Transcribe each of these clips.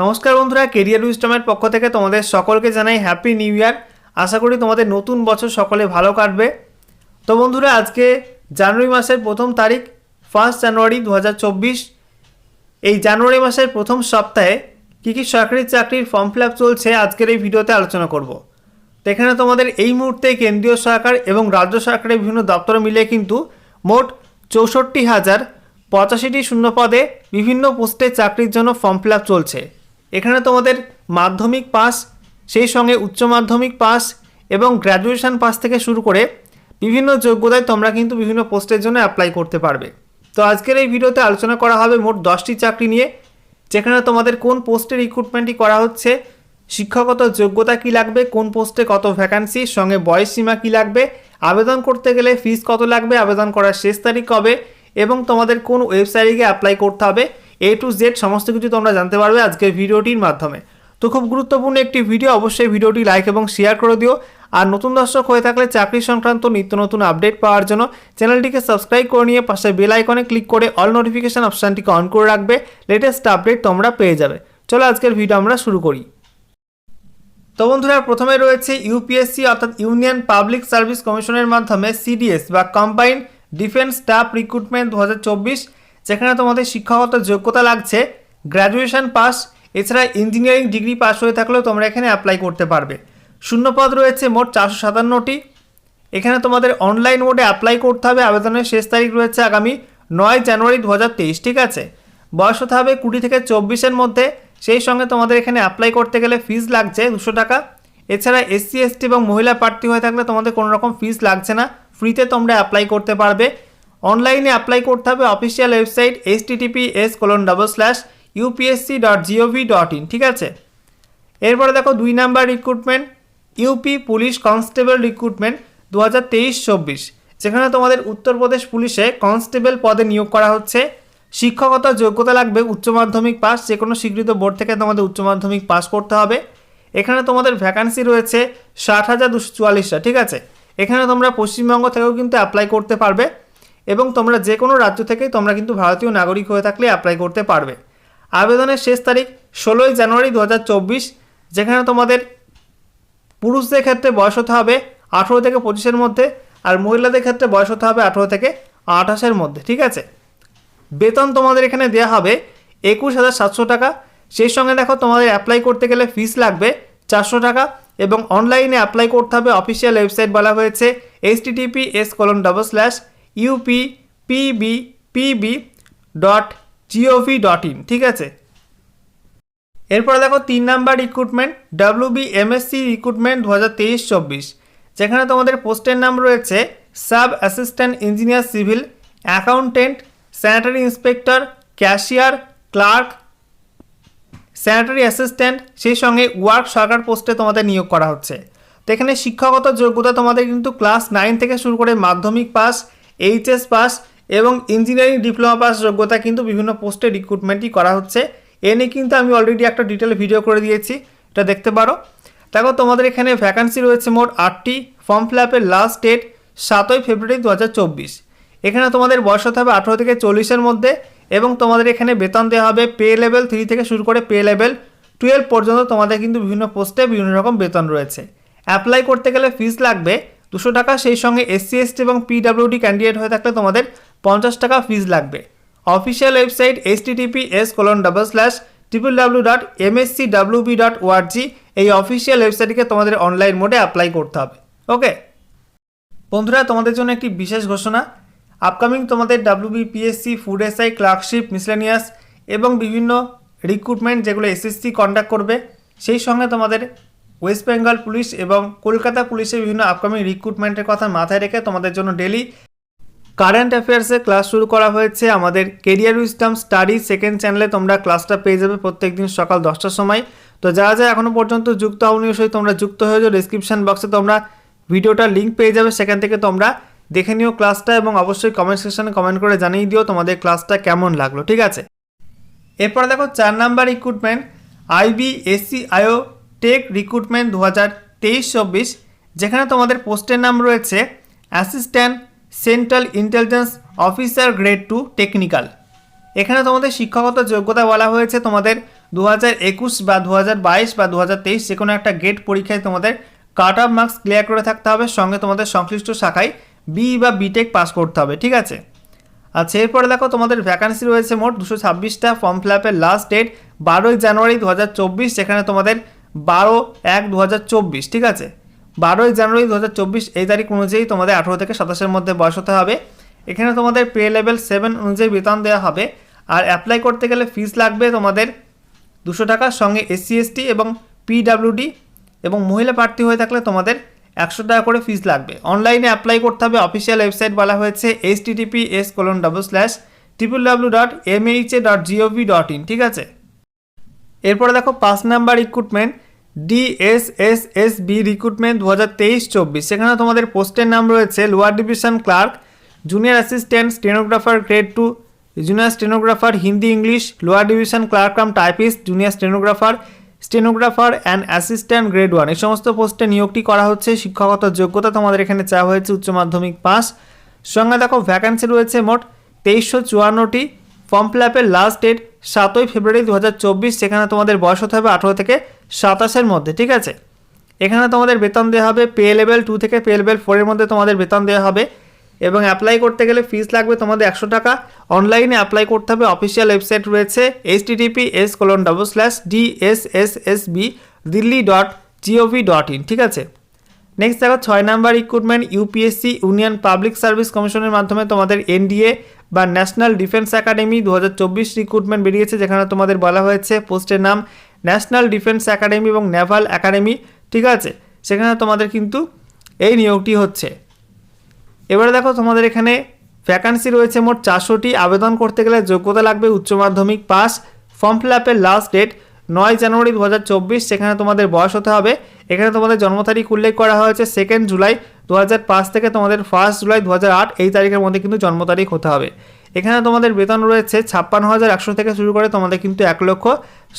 নমস্কার বন্ধুরা কেরিয়ার উইস্টমের পক্ষ থেকে তোমাদের সকলকে জানাই হ্যাপি নিউ ইয়ার আশা করি তোমাদের নতুন বছর সকলে ভালো কাটবে। তো বন্ধুরা, আজকে জানুয়ারি মাসের প্রথম তারিখ ফার্স্ট জানুয়ারি দু হাজার চব্বিশ। এই জানুয়ারি মাসের প্রথম সপ্তাহে কী কী সরকারি চাকরির ফর্ম ফিল চলছে আজকের এই ভিডিওতে আলোচনা করব। তো এখানে তোমাদের এই মুহূর্তে কেন্দ্রীয় সরকার এবং রাজ্য সরকারের বিভিন্ন দপ্তর মিলিয়ে কিন্তু মোট চৌষট্টি হাজার পঁচাশিটি শূন্য পদে বিভিন্ন পোস্টে চাকরির জন্য ফর্ম ফিল চলছে। এখানে তোমাদের মাধ্যমিক পাস, সেই সঙ্গে উচ্চ মাধ্যমিক পাস এবং গ্র্যাজুয়েশন পাস থেকে শুরু করে বিভিন্ন যোগ্যতায় তোমরা কিন্তু বিভিন্ন পোস্টের জন্য অ্যাপ্লাই করতে পারবে। তো আজকের এই ভিডিওতে আলোচনা করা হবে মোট দশটি চাকরি নিয়ে, যেখানে তোমাদের কোন পোস্টে রিক্রুটমেন্টই করা হচ্ছে, শিক্ষাগত যোগ্যতা কি লাগবে, কোন পোস্টে কত ভ্যাকান্সি সঙ্গে বয়স সীমা কি লাগবে, আবেদন করতে গেলে ফিস কত লাগবে, আবেদন করার শেষ তারিখ কবে, এবং তোমাদের কোন ওয়েবসাইটে গিয়ে অ্যাপ্লাই করতে হবে এ টু জেড সমস্ত কিছু তোমরা জানতে পারবে আজকের ভিডিওটির মাধ্যমে। তো খুব গুরুত্বপূর্ণ একটি ভিডিও, অবশ্যই ভিডিওটি লাইক এবং শেয়ার করে দিও। আর নতুন দর্শক হয়ে থাকলে চাকরি সংক্রান্ত নিত্য নতুন আপডেট পাওয়ার জন্য চ্যানেলটিকে সাবস্ক্রাইব করে নিয়ে পাশে বেল আইকনে ক্লিক করে অল নোটিফিকেশান অপশানটিকে অন করে রাখবে। লেটেস্ট আপডেট তোমরা পেয়ে যাবে। চলো আজকের ভিডিও আমরা শুরু করি। তো বন্ধুরা, প্রথমে রয়েছে ইউপিএসসি অর্থাৎ ইউনিয়ন পাবলিক সার্ভিস কমিশনের মাধ্যমে সিডিএস বা কম্বাইন্ড ডিফেন্স স্টাফ রিক্রুটমেন্ট দু হাজার চব্বিশ। যেখানে তোমাদের শিক্ষাগত যোগ্যতা লাগছে গ্র্যাজুয়েশন পাস এছাড়া ইঞ্জিনিয়ারিং ডিগ্রি পাস হয়ে থাকলেও তোমরা এখানে অ্যাপ্লাই করতে পারবে। শূন্যপদ রয়েছে মোট চারশো সাতান্নটি। এখানে তোমাদের অনলাইন মোডে অ্যাপ্লাই করতে হবে, আবেদনের শেষ তারিখ রয়েছে আগামী নয় জানুয়ারি দু হাজার তেইশ, ঠিক আছে? বয়স হতে হবে কুড়ি থেকে চব্বিশের মধ্যে, সেই সঙ্গে তোমাদের এখানে অ্যাপ্লাই করতে গেলে ফিস লাগছে দুশো টাকা। এছাড়া এসসি এসটি এবং মহিলা প্রার্থী হয়ে থাকলে তোমাদের কোনো রকম ফিস লাগছে না ফ্রিতে তোমরা অ্যাপ্লাই করতে পারবে। অনলাইনে অ্যাপ্লাই করতে হবে official website H TTP S colon double slash UPSC dot GOV dot in ঠিক আছে? এরপরে দেখো দুই number recruitment UP police constable recruitment দু হাজার তেইশ চব্বিশ, যেখানে তোমাদের উত্তরপ্রদেশ পুলিশে কনস্টেবল পদে নিয়োগ করা হচ্ছে। শিক্ষকতা যোগ্যতা লাগবে উচ্চ মাধ্যমিক পাস যে কোনো স্বীকৃত বোর্ড থেকে তোমাদের উচ্চ মাধ্যমিক পাস করতে হবে। এখানে তোমাদের ভ্যাকান্সি রয়েছে ষাট হাজার দুশো চুয়াল্লিশটা, ঠিক আছে? এখানে তোমরা পশ্চিমবঙ্গ থেকেও কিন্তু অ্যাপ্লাই করতে পারবে। এবং তোমরা যে কোনো রাজ্য থেকেই তোমরা কিন্তু ভারতীয় নাগরিক হয়ে থাকলে অ্যাপ্লাই করতে পারবে। আবেদনের শেষ তারিখ ষোলোই জানুয়ারি দু হাজার চব্বিশ, যেখানে তোমাদের পুরুষদের ক্ষেত্রে বয়স হতে হবে আঠেরো থেকে পঁচিশের মধ্যে আর মহিলাদের ক্ষেত্রে বয়স হতে হবে আঠেরো থেকে আঠাশের মধ্যে, ঠিক আছে? বেতন তোমাদের এখানে দেওয়া হবে একুশ হাজার সাতশো টাকা। সেই সঙ্গে দেখো তোমাদের অ্যাপ্লাই করতে গেলে ফিস লাগবে চারশো টাকা এবং অনলাইনে অ্যাপ্লাই করতে হবে অফিসিয়াল ওয়েবসাইট বলা হয়েছে H TTP S colon double slash UP PB PB dot GOV dot in ঠিক আছে? এরপরে দেখো তিন number recruitment W B MSC recruitment দু হাজার তেইশ চব্বিশ, যেখানে তোমাদের পোস্টের নাম রয়েছে sub assistant engineer civil accountant sanitary inspector cashier clerk sanitary assistant সেই সঙ্গে ওয়ার্ক সরকার পোস্টে তোমাদের নিয়োগ করা হচ্ছে। তো এখানে শিক্ষাগত যোগ্যতা তোমাদের কিন্তু ক্লাস নাইন থেকে শুরু করে মাধ্যমিক পাস এইচএস পাস এবং ইঞ্জিনিয়ারিং ডিপ্লোমা পাস যোগ্যতা কিন্তু বিভিন্ন পোস্টে রিক্রুটমেন্টই করা হচ্ছে। এ নিয়ে কিন্তু আমি অলরেডি একটা ডিটেল ভিডিও করে দিয়েছি, এটা দেখতে পারো। দেখো, তোমাদের এখানে ভ্যাকান্সি রয়েছে মোট আটটি ফর্ম ফিল আপের লাস্ট ডেট সাতই ফেব্রুয়ারি দু হাজার চব্বিশ। এখানে তোমাদের বয়স হতে হবে আঠেরো থেকে চল্লিশের মধ্যে এবং তোমাদের এখানে বেতন দেওয়া হবে পে লেভেল থ্রি থেকে শুরু করে পে লেভেল টুয়েলভ পর্যন্ত তোমাদের কিন্তু বিভিন্ন পোস্টে বিভিন্ন রকম বেতন রয়েছে। অ্যাপ্লাই করতে গেলে ফিস লাগবে দুশো টাকা, সেই সঙ্গে এসসি এসটি এবং পিডাব্লিউডি ক্যান্ডিডেট হয়ে থাকলে তোমাদের পঞ্চাশ টাকা ফিজ লাগবে। Official website H TTP S colon double slash triple W dot MSC WB dot ORG এই অফিসিয়াল ওয়েবসাইটকে তোমাদের অনলাইন মোডে অ্যাপ্লাই করতে হবে। ওকে বন্ধুরা, তোমাদের জন্য একটি বিশেষ ঘোষণা। আপকামিং তোমাদের WBPSC food SI clerkship miscellaneous এবং বিভিন্ন রিক্রুটমেন্ট যেগুলো এসএসসি কন্ডাক্ট করবে, সেই সঙ্গে তোমাদের ওয়েস্ট বেঙ্গল পুলিশ এবং কলকাতা পুলিশের বিভিন্ন আপকামিং রিক্রুটমেন্টের কথা মাথায় রেখে তোমাদের জন্য ডেলি কারেন্ট অ্যাফেয়ার্সে ক্লাস শুরু করা হয়েছে। আমাদের কেরিয়ার উইস্টাম স্টাডি সেকেন্ড চ্যানেলে তোমরা ক্লাসটা পেয়ে যাবে প্রত্যেক দিন সকাল দশটার সময়। তো যারা যারা এখনও পর্যন্ত যুক্ত হওনি সেই তোমরা যুক্ত হয়ে যাও। ডিসক্রিপশান বক্সে তোমরা ভিডিওটার লিঙ্ক পেয়ে যাবে। সেখান থেকে তোমরা দেখে নিও ক্লাসটা এবং অবশ্যই কমেন্ট সেকশনে কমেন্ট করে জানিয়ে দিও তোমাদের ক্লাসটা কেমন লাগল, ঠিক আছে? এরপর দেখো চার number recruitment IB SC IO tech recruitment দু হাজার তেইশ চব্বিশ, যেখানে তোমাদের পোস্টের নাম রয়েছে assistant central intelligence officer grade two technical. এখানে তোমাদের শিক্ষাগত যোগ্যতা বলা হয়েছে তোমাদের দু হাজার একুশ বা দু হাজার বাইশ বা দু হাজার তেইশ যে কোনো একটা গেট পরীক্ষায় তোমাদের কাট অফ মার্কস ক্লিয়ার করে থাকতে হবে, সঙ্গে তোমাদের সংশ্লিষ্ট শাখায় বি বা বিটেক পাস করতে হবে, ঠিক আছে? আচ্ছা এরপরে দেখো তোমাদের ভ্যাকান্সি রয়েছে মোট দুশো ছাব্বিশটা ফর্ম ফিল আপের লাস্ট ডেট বারোই জানুয়ারি দু হাজার চব্বিশ, যেখানে তোমাদের বারো এক দু ঠিক আছে? বারোই জানুয়ারি দু হাজার চব্বিশ, এই তারিখ অনুযায়ী তোমাদের আঠেরো থেকে সাতাশের মধ্যে বয়স হতে হবে। এখানে তোমাদের পে লেভেল সেভেন অনুযায়ী বেতন দেওয়া হবে। আর অ্যাপ্লাই করতে গেলে ফিস লাগবে তোমাদের দুশো টাকার সঙ্গে এসসি এসটি এবং পিডাব্লিউডি এবং মহিলা প্রার্থী হয়ে থাকলে তোমাদের একশো টাকা করে ফিস লাগবে। অনলাইনে অ্যাপ্লাই করতে হবে অফিসিয়াল ওয়েবসাইট বলা হয়েছে H TTP S colon double slash triple W dot M H A dot GOV dot in ঠিক আছে? এরপরে দেখো পাঁচ number recruitment DSSS B recruitment দু হাজার তেইশ চব্বিশ। সেখানে তোমাদের পোস্টের নাম রয়েছে lower division clerk junior assistant stenographer grade two junior stenographer Hindi English lower division clerk cum typist junior stenographer stenographer and assistant grade one এই সমস্ত পোস্টে নিয়োগটি করা হচ্ছে, শিক্ষাগত যোগ্যতা তোমাদের এখানে চাওয়া হয়েছে, উচ্চ মাধ্যমিক পাস। সঙ্গে দেখো ভ্যাকান্সি রয়েছে মোট তেইশশো চুয়ান্নটি। ফর্ম ফিল আপের লাস্ট ডেট সাতই ফেব্রুয়ারি দু হাজার চব্বিশ, সেখানে তোমাদের বয়স হতে হবে আঠেরো থেকে সাতাশের মধ্যে, ঠিক আছে? এখানে তোমাদের বেতন দেওয়া হবে পে লেভেল টু থেকে পে লেভেল ফোরের মধ্যে তোমাদের বেতন দেওয়া হবে এবং অ্যাপ্লাই করতে গেলে ফিস লাগবে তোমাদের একশো টাকা। অনলাইনে অ্যাপ্লাই করতে হবে অফিসিয়াল ওয়েবসাইট রয়েছে H TTP S colon double slash D S S S B Delhi dot GOV dot in ঠিক আছে? নেক্সট দেখো, ছয় number recruitment UPSC union public service কমিশনের মাধ্যমে তোমাদের এনডিএ বা ন্যাশনাল ডিফেন্স একাডেমি দু হাজার চব্বিশ রিক্রুটমেন্ট বেরিয়েছে, যেখানে তোমাদের বলা হয়েছে পোস্টের নাম ন্যাশনাল ডিফেন্স একাডেমি এবং নেভাল একাডেমি ঠিক আছে? সেখানে তোমাদের কিন্তু এই নিয়োগটি হচ্ছে। এবারে দেখো, তোমাদের এখানে ভ্যাকান্সি রয়েছে মোট চারশোটি। আবেদন করতে গেলে যোগ্যতা লাগবে Uchcha Madhyamik pass. Form fill আপের লাস্ট ডেট নয় জানুয়ারি দু হাজার চব্বিশ, সেখানে তোমাদের বয়স হতে হবে। এখানে তোমাদের জন্ম তারিখ উল্লেখ করা হয়েছে সেকেন্ড জুলাই দু হাজার পাঁচ থেকে তোমাদের ফার্স্ট জুলাই দু হাজার আট এই তারিখের মধ্যে কিন্তু জন্ম তারিখ হতে হবে। এখানে তোমাদের বেতন রয়েছে ছাপ্পান্ন হাজার একশো থেকে শুরু করে তোমাদের কিন্তু এক লক্ষ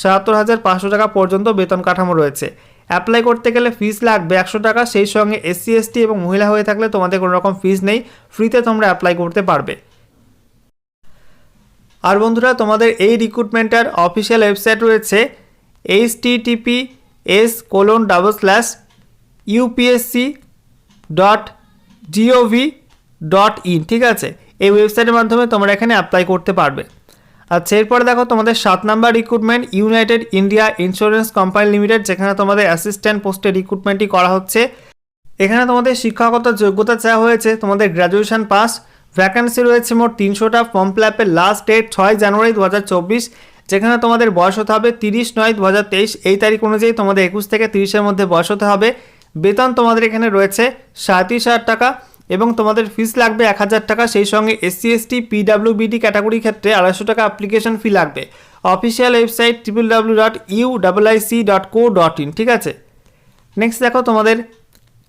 সাতাত্তর হাজার পাঁচশো টাকা পর্যন্ত বেতন কাঠামো রয়েছে। অ্যাপ্লাই করতে গেলে ফিস লাগবে একশো টাকা, সেই সঙ্গে এসসি এসটি এবং মহিলা হয়ে থাকলে তোমাদের কোনো রকম ফিস নেই ফ্রিতে তোমরা অ্যাপ্লাই করতে পারবে। আর বন্ধুরা, তোমাদের এই রিক্রুটমেন্টের অফিসিয়াল ওয়েবসাইট রয়েছে H TTP S colon double slash UPSC dot GOV dot in ঠিক আছে? এই ওয়েবসাইটের মাধ্যমে তোমরা এখানে অ্যাপ্লাই করতে পারবে। আচ্ছা এরপরে দেখো তোমাদের সাত number recruitment United India insurance company limited যেখানে তোমাদের অ্যাসিস্ট্যান্ট পোস্টে রিক্রুটমেন্টটি করা হচ্ছে। এখানে তোমাদের শিক্ষাগত যোগ্যতা চাওয়া হয়েছে, তোমাদের গ্র্যাজুয়েশন পাস ভ্যাকান্সি রয়েছে মোট তিনশোটা ফর্ম ফিল আপের লাস্ট ডেট ছয় জানুয়ারি দু হাজার চব্বিশ, যেখানে তোমাদের বয়স হতে হবে তিরিশ নয় দু এই তারিখ অনুযায়ী তোমাদের একুশ থেকে তিরিশের মধ্যে বয়স হতে হবে। বেতন তোমাদের এখানে রয়েছে সাঁত্রিশ হাজার টাকা এবং তোমাদের ফিস লাগবে এক হাজার টাকা। সেই সঙ্গে এসসি এসটি পিডাব্লিউবিডি ক্যাটাগরি ক্ষেত্রে আড়াইশো টাকা অ্যাপ্লিকেশন ফি লাগবে। Official website triple W dot U double I C dot CO dot in ঠিক আছে? নেক্সট দেখো তোমাদের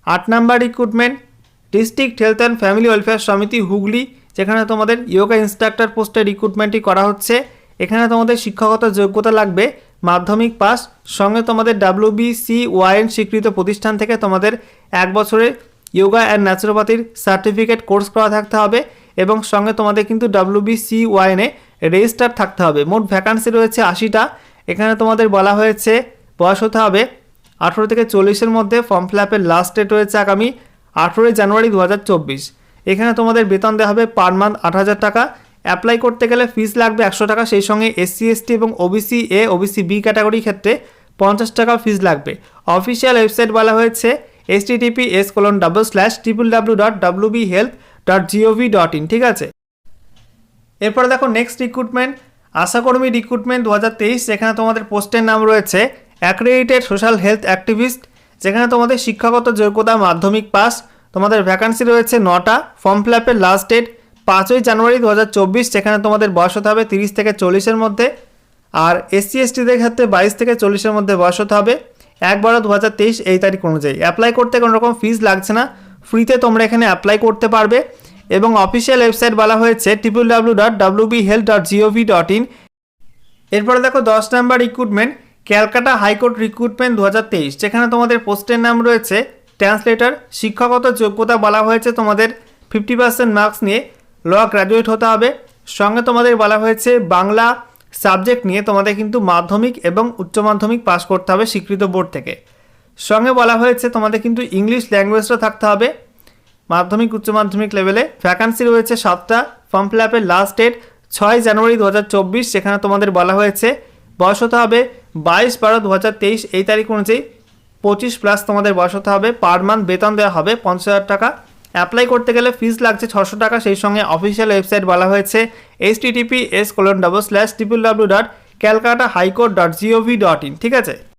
আট number recruitment district health and family welfare সমিতি হুগলি যেখানে তোমাদের ইয়োগা ইনস্ট্রাক্টর পোস্টে রিক্রুটমেন্টটি করা হচ্ছে। এখানে তোমাদের শিক্ষাগত যোগ্যতা লাগবে মাধ্যমিক পাস, সঙ্গে তোমাদের ডাব্লিউবিসি ওয়াইএন স্বীকৃত প্রতিষ্ঠান থেকে তোমাদের এক বছরের ইয়োগা অ্যান্ড ন্যাচুরোপ্যাথির সার্টিফিকেট কোর্স করা থাকতে হবে এবং সঙ্গে তোমাদের কিন্তু ডাব্লিউবিসি ওয়াইনে রেজিস্টার থাকতে হবে। মোট ভ্যাকান্সি রয়েছে আশিটা। এখানে তোমাদের বলা হয়েছে বয়স হতে হবে আঠেরো থেকে চল্লিশের মধ্যে। ফর্ম ফিল আপের লাস্ট ডেট রয়েছে আগামী আঠেরোই জানুয়ারি দু হাজার চব্বিশ। এখানে তোমাদের বেতন দেওয়া হবে পার মান্থ আট হাজার টাকা। অ্যাপ্লাই করতে গেলে ফিস লাগবে একশো টাকা, সেই সঙ্গে এসসি এসটি এবং ওবিসি এ ওবিসি বি ক্যাটাগরির ক্ষেত্রে পঞ্চাশ টাকা ফিস লাগবে। অফিসিয়াল ওয়েবসাইট বলা হয়েছে S TTP S colon double slash triple W dot W B health dot GOV dot in ঠিক আছে? এরপরে দেখো নেক্সট রিক্রুটমেন্ট আশাকর্মী রিক্রুটমেন্ট দু হাজার তেইশ, যেখানে তোমাদের পোস্টের নাম রয়েছে অ্যাক্রেডিটেড সোশ্যাল হেলথ অ্যাক্টিভিস্ট যেখানে তোমাদের শিক্ষাগত যোগ্যতা মাধ্যমিক পাস তোমাদের ভ্যাকান্সি রয়েছে নটা ফর্ম ফিল লাস্ট ডেট পাঁচই জানুয়ারি দু হাজার চব্বিশ, যেখানে তোমাদের বয়স হতে হবে তিরিশ থেকে চল্লিশের মধ্যে, আর এসসি এসটিদের ক্ষেত্রে বাইশ থেকে চল্লিশের মধ্যে বয়স হতে হবে। এক বারো দু হাজার তেইশ এই তারিখ অনুযায়ী। অ্যাপ্লাই করতে কোনো রকম ফিস লাগছে না। ফ্রিতে তোমরা এখানে অ্যাপ্লাই করতে পারবে। এবং অফিসিয়াল ওয়েবসাইট বলা হয়েছে triple W dot W B health dot GOV dot in এরপরে দেখো দশ number recruitment Calcutta high court recruitment দু হাজার তেইশ, যেখানে তোমাদের পোস্টের নাম রয়েছে ট্রান্সলেটর শিক্ষাগত যোগ্যতা বলা হয়েছে তোমাদের ফিফটি পার্সেন্ট মার্কস নিয়ে। ল গ্র্যাজুয়েট হতে হবে। সঙ্গে তোমাদের বলা হয়েছে, বাংলা সাবজেক্ট নিয়ে তোমাদের কিন্তু মাধ্যমিক এবং উচ্চ মাধ্যমিক পাস করতে হবে স্বীকৃত বোর্ড থেকে। সঙ্গে বলা হয়েছে, তোমাদের কিন্তু ইংলিশ ল্যাঙ্গুয়েজটা থাকতে হবে। মাধ্যমিক, উচ্চ মাধ্যমিক লেভেলে ভ্যাকান্সি রয়েছে সাতটা। ফর্ম ফিল আপের লাস্ট ডেট ছয় জানুয়ারি দু হাজার চব্বিশ সেখানে তোমাদের বলা হয়েছে, বয়স হতে হবে বাইশ বারো দু এই তারিখ অনুযায়ী পঁচিশ প্লাস তোমাদের বয়স হতে হবে। পার মান্থ বেতন দেওয়া হবে পঞ্চাশ হাজার টাকা। অ্যাপ্লাই করতে গেলে ফিস লাগছে ছশো টাকা, সেই সঙ্গে অফিসিয়াল ওয়েবসাইট বলা হয়েছে H TTP S colon double slash triple W dot Calcutta high court dot GOV dot in ঠিক আছে?